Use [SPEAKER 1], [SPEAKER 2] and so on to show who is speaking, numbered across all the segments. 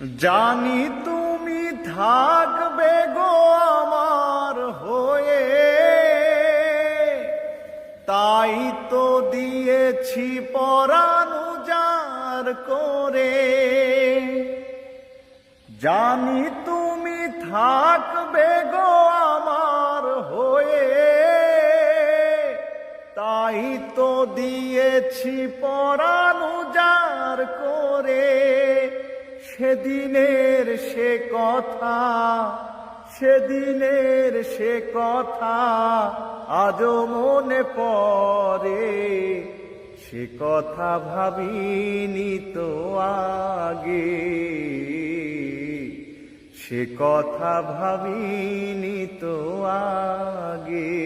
[SPEAKER 1] জানি তুমি থাকবে গো আমার হয়ে। তাই তো দিয়েছি পরাণু যার করে। জানি তুমি থাকবে গো আমার হয়ে। তাই তো দিয়েছি পরাণু যার করে। সেদিনের সে কথা, সেদিনের সে কথা আজও মনে পড়ে। সে কথা ভাবিনি তো আগে। সে কথা ভাবিনি তো আগে।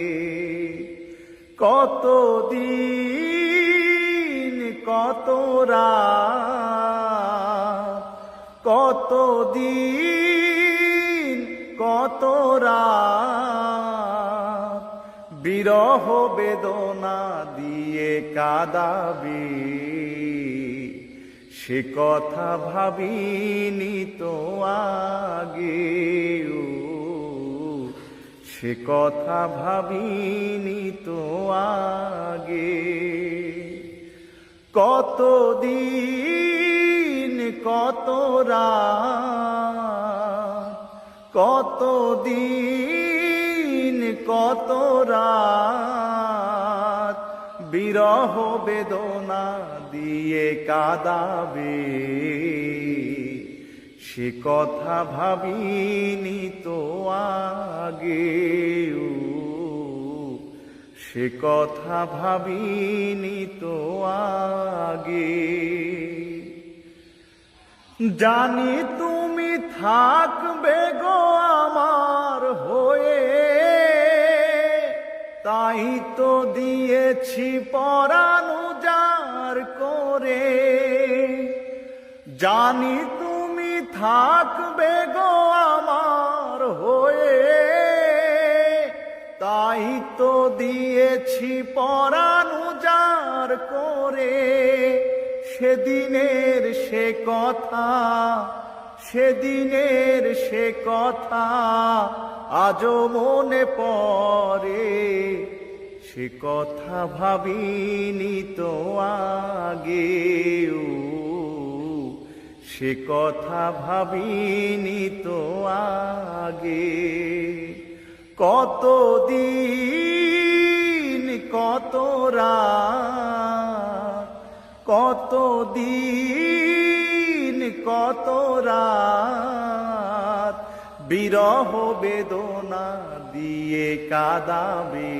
[SPEAKER 1] কত দিন কত রাত কত দিন কত বিরহ বেদনা দিয়ে কাদাবি। সে কথা ভাবিনি তো আগে সে কথা ভাবিনি তো আগে। কত দিন কত রাত, কত দিন, কত রাত, বিরহ বেদনা দিয়ে কাদাবে। সে কথা ভাবিনি তো আগে সে কথা ভাবিনি তো আগে জানি তুমি থাকবে গো আমার হয়ে। তাই তো দিয়েছি পরাণু যার করে। জানি তুমি থাকবে গো আমার হয়ে। তাই তো দিয়েছি পরাণু যার করে। সেদিনের সে কথা, সেদিনের সে কথা আজও মনে পড়ে। সে কথা ভাবিনি তো আগে সে কথা ভাবিনি তো আগে। কত দিন কত রাত কত দিন কত রাত বিরহ বেদনা দিয়ে কাদাবে?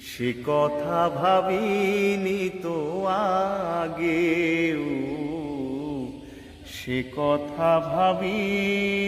[SPEAKER 1] সে কথা ভাবিনি তো আগে ও, সে কথা ভাবিনি